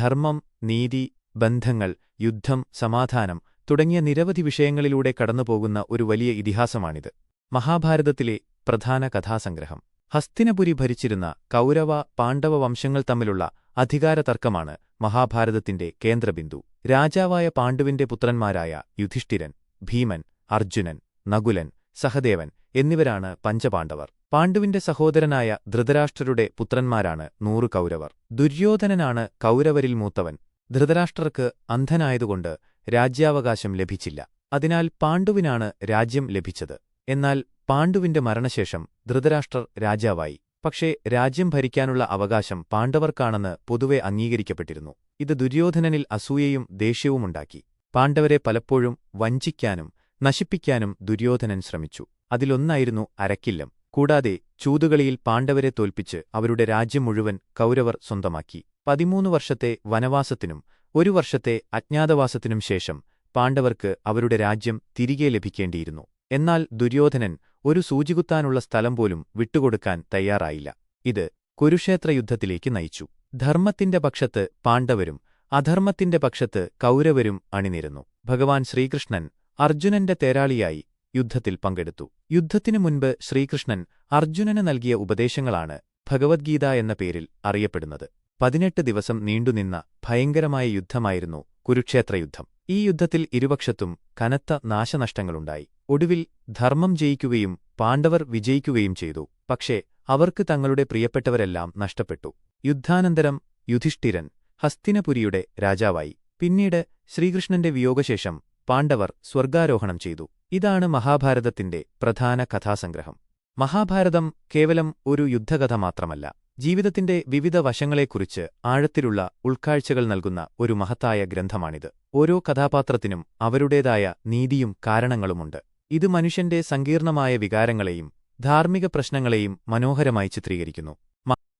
ധർമ്മം നീതി ബന്ധങ്ങൾ യുദ്ധം സമാധാനം തുടങ്ങിയ നിരവധി വിഷയങ്ങളിലൂടെ കടന്നുപോകുന്ന ഒരു വലിയ ഇതിഹാസമാണിത്. മഹാഭാരതത്തിലെ പ്രധാന കഥാസംഗ്രഹം. ഹസ്തിനപുരി ഭരിച്ചിരുന്ന കൗരവ പാണ്ഡവ വംശങ്ങൾ തമ്മിലുള്ള അധികാരതർക്കമാണ് മഹാഭാരതത്തിന്റെ കേന്ദ്രബിന്ദു. രാജാവായ പാണ്ഡുവിന്റെ പുത്രന്മാരായ യുധിഷ്ഠിരൻ ഭീമൻ അർജുനൻ നകുലൻ സഹദേവൻ എന്നിവരാണ് പഞ്ചപാണ്ഡവർ. പാണ്ഡുവിന്റെ സഹോദരനായ ധൃതരാഷ്ട്രരുടെ പുത്രന്മാരാണ് നൂറു കൗരവർ. ദുര്യോധനനാണ് കൗരവരിൽ മൂത്തവൻ. ധൃതരാഷ്ട്രർക്ക് അന്ധനായതുകൊണ്ട് രാജ്യാവകാശം ലഭിച്ചില്ല. അതിനാൽ പാണ്ഡുവിനാണ് രാജ്യം ലഭിച്ചത്. എന്നാൽ പാണ്ഡുവിന്റെ മരണശേഷം ധൃതരാഷ്ട്രർ രാജാവായി. പക്ഷേ രാജ്യം ഭരിക്കാനുള്ള അവകാശം പാണ്ഡവർക്കാണെന്ന് പൊതുവെ അംഗീകരിക്കപ്പെട്ടിരുന്നു. ഇത് ദുര്യോധനനിൽ അസൂയയും ദേഷ്യവുമുണ്ടാക്കി പാണ്ഡവരെ പലപ്പോഴും വഞ്ചിക്കാനും നശിപ്പിക്കാനും ദുര്യോധനൻ ശ്രമിച്ചു. അതിലൊന്നായിരുന്നു അരക്കില്ലം. കൂടാതെ ചൂതുകളിയിൽ പാണ്ഡവരെ തോൽപ്പിച്ച് അവരുടെ രാജ്യം മുഴുവൻ കൗരവർ സ്വന്തമാക്കി. പതിമൂന്ന് വർഷത്തെ വനവാസത്തിനും ഒരു വർഷത്തെ അജ്ഞാതവാസത്തിനും ശേഷം പാണ്ഡവർക്ക് അവരുടെ രാജ്യം തിരികെ ലഭിക്കേണ്ടിയിരുന്നു. എന്നാൽ ദുര്യോധനൻ ഒരു സൂചികുത്താനുള്ള സ്ഥലം പോലും വിട്ടുകൊടുക്കാൻ തയ്യാറായില്ല. ഇത് കുരുക്ഷേത്ര യുദ്ധത്തിലേക്ക് നയിച്ചു. ധർമ്മത്തിന്റെ പക്ഷത്ത് പാണ്ഡവരും അധർമ്മത്തിന്റെ പക്ഷത്ത് കൗരവരും അണിനിരുന്നു. ഭഗവാൻ ശ്രീകൃഷ്ണൻ അർജുനന്റെ തേരാളിയായി യുദ്ധത്തിൽ പങ്കെടുത്തു. യുദ്ധത്തിനു മുൻപ് ശ്രീകൃഷ്ണൻ അർജുനന് നൽകിയ ഉപദേശങ്ങളാണ് ഭഗവദ്ഗീത എന്ന പേരിൽ അറിയപ്പെടുന്നത്. പതിനെട്ട് ദിവസം നീണ്ടുനിന്ന ഭയങ്കരമായ യുദ്ധമായിരുന്നു കുരുക്ഷേത്ര യുദ്ധം ഈ യുദ്ധത്തിൽ ഇരുപക്ഷത്തും കനത്ത നാശനഷ്ടങ്ങളുണ്ടായി. ഒടുവിൽ ധർമ്മം ജയിക്കുകയും പാണ്ഡവർ വിജയിക്കുകയും ചെയ്തു. പക്ഷേ അവർക്ക് തങ്ങളുടെ പ്രിയപ്പെട്ടവരെല്ലാം നഷ്ടപ്പെട്ടു. യുദ്ധാനന്തരം യുധിഷ്ഠിരൻ ഹസ്തിനപുരിയുടെ രാജാവായി. പിന്നീട് ശ്രീകൃഷ്ണന്റെ വിയോഗശേഷം പാണ്ഡവർ സ്വർഗാരോഹണം ചെയ്തു. ഇതാണ് മഹാഭാരതത്തിന്റെ പ്രധാന കഥാസംഗ്രഹം. മഹാഭാരതം കേവലം ഒരു യുദ്ധകഥ മാത്രമല്ല ജീവിതത്തിന്റെ വിവിധ വശങ്ങളെക്കുറിച്ച് ആഴത്തിലുള്ള ഉൾക്കാഴ്ചകൾ നൽകുന്ന ഒരു മഹത്തായ ഗ്രന്ഥമാണിത്. ഓരോ കഥാപാത്രത്തിനും അവരുടേതായ നീതിയും കാരണങ്ങളുമുണ്ട്. ഇത് മനുഷ്യന്റെ സങ്കീർണമായ വികാരങ്ങളെയും ധാർമ്മിക പ്രശ്നങ്ങളെയും മനോഹരമായി ചിത്രീകരിക്കുന്നു.